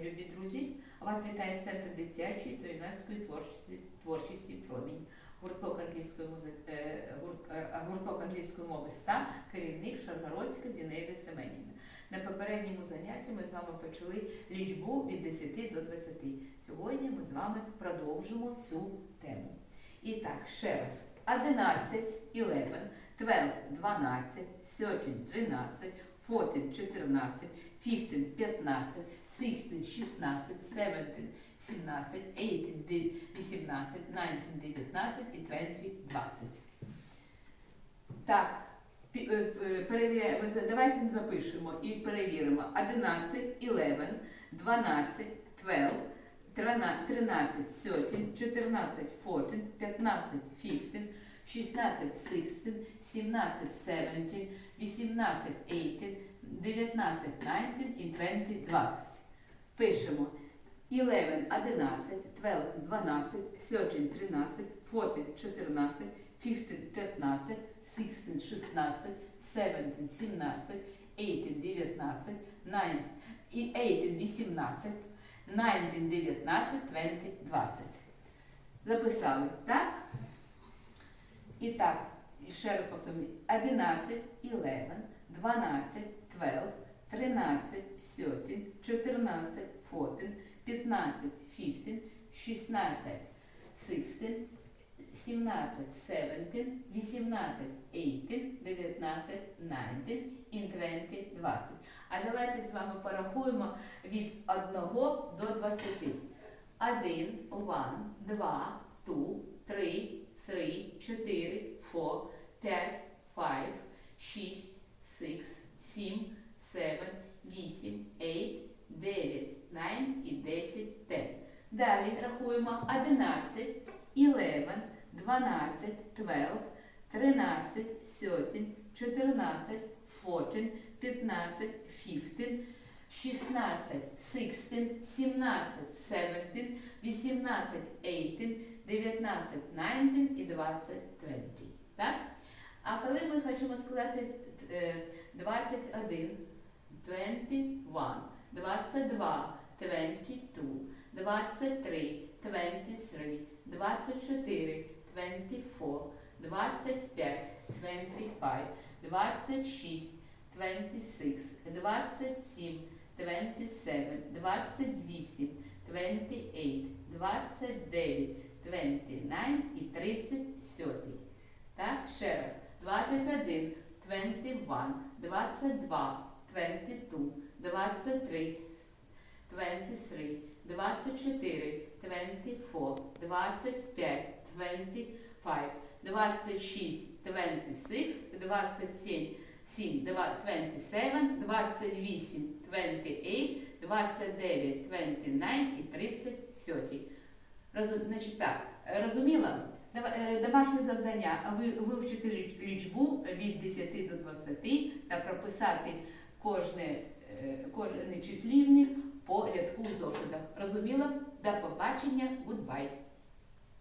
любі друзі! Вас вітає Центр дитячої та юнацької творчості, творчості промінь. Гурток англійської музики, е, е, гурток англійської мови ста, керівник Шаргородська Зінаїда Семенівна. На попередньому занятті ми з вами почали лічбу від 10 до 20. Сьогодні ми з вами продовжимо цю тему. І так, ще раз. 11, 11, 12, 12, 13, 13, 14, 14, 15, 15, 16, 16, 17, 17, 18, 18, 19, 19 і 20, 20. Так, е, е, перевіряємо. Давайте запишемо і перевіримо. 11, 11, 12, 12, 13, 13, 13, 14, 14, 15, 15, 16, 16, 17, 17, 18, 18, 19, 19 і 20, 20. Пишемо 11, 11, 12, 12, 13, 13, 14, 14, 15, 15, 16, 16, 17, 17, 18, 19, 19 18, 18, 19, 19, 20, 20. Записали, так? І так, ще раз повторюю. 11, 11, 12, 12, 13, 13, 14, 14, 15, 15, 16, 16, 17, 17, 18, 18, 19, 19 і 20, 20. А давайте з вами порахуємо від 1 до 20. 1, 1, 2, 2, 3, 3, 4, 4, 5, 5, 6, 6, 7, 7, 8, 8, 9, 9 і 10, 10. Далі рахуємо 11, 11, 12, 12, 13, 13, 14, 14, 15, 15, 16, 16, 17, 17, 18, 18, 19, 19 і 20, 20. Так? А коли ми хочемо сказати е, 21, 21, 22, 22, 23, 23, 24, 24, 25, 25, 26, 26, 27, 27, 28, 28, 29, 29 і 30 сьотий. Так, ще раз. 21, 21, 22, 22, 23, 23, 24, 24, 25, 25, 26, 26, 27, 7, 27, 28, 28, 29, 29 і 30 сьотій. Розу- Значить так, е, розуміла? Е, Домашнє завдання вивчити ліч- лічбу від 10 до 20 та прописати кожне, е, кожен числівник по рядку в зошитах. Розуміла? До побачення, гудбай!